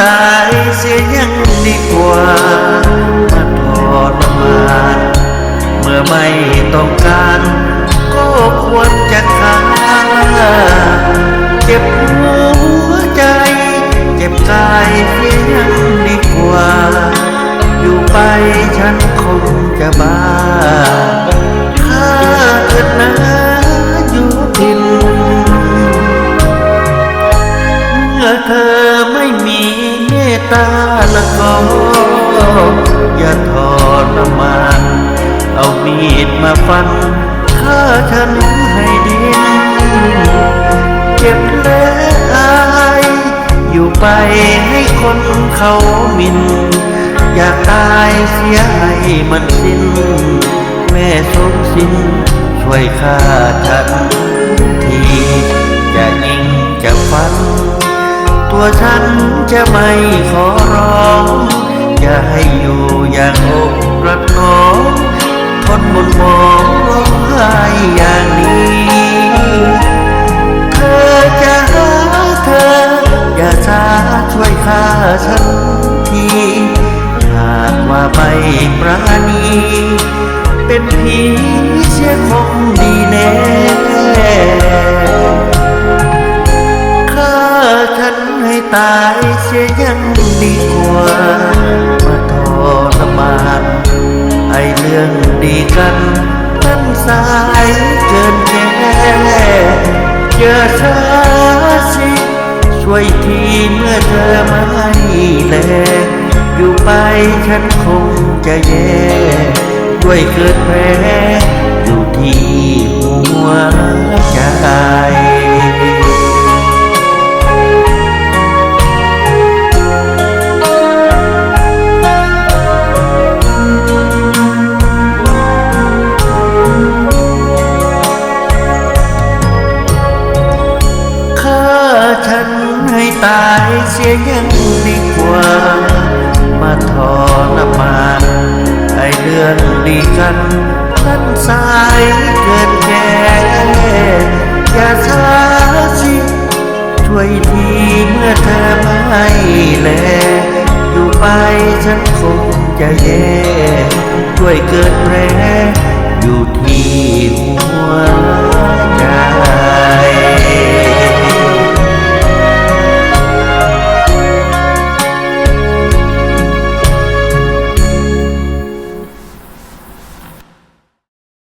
ตายเสียยังดีกว่ามาทรมาน เมื่อไม่ต้องการ ก็ควรจะฆ่าเจ็บหัวใจ เจ็บกายเสียยังดีกว่า อยู่ไปฉันคงจะบ้าถ้าเกิดนะอยู่พินเมื่อเธอ ตาละก็อย่าทรมาน เอามีดมาฟันฆ่าฉันให้ดินเจ็บและอายอยู่ไปให้คนเขาหมิน อยากตายเสียให้มันสิ้น แม่สมสิ้นช่วยฆ่าฉันทีจะยิงจะฟัน ตัวฉันจะไม่ขอร้อง อย่าให้อยู่อย่างอกระนองทนบนมองร้องไห้อย่างนี้ เธอจะหาเธอ อย่าช้าช่วยฆ่าฉันทีหากว่าไม่ปราณี เป็นผี ตายเสียยังดีกว่ามาทรมานไอเรื่องดีกันนั้นสายเกินแก่อย่าช้าสิช่วยทีเมื่อเธอไม่แลอยู่ไปฉันคงจะแย่ด้วยเกิดแผ เสียยังดีกว่า มาทรมานไอเรื่องดีกันท่านสายเกินแก่อย่าช้าสิช่วยทีเมื่อเธอไม่แลอยู่ไปฉันคงจะแย่ด้วยเกิดแผล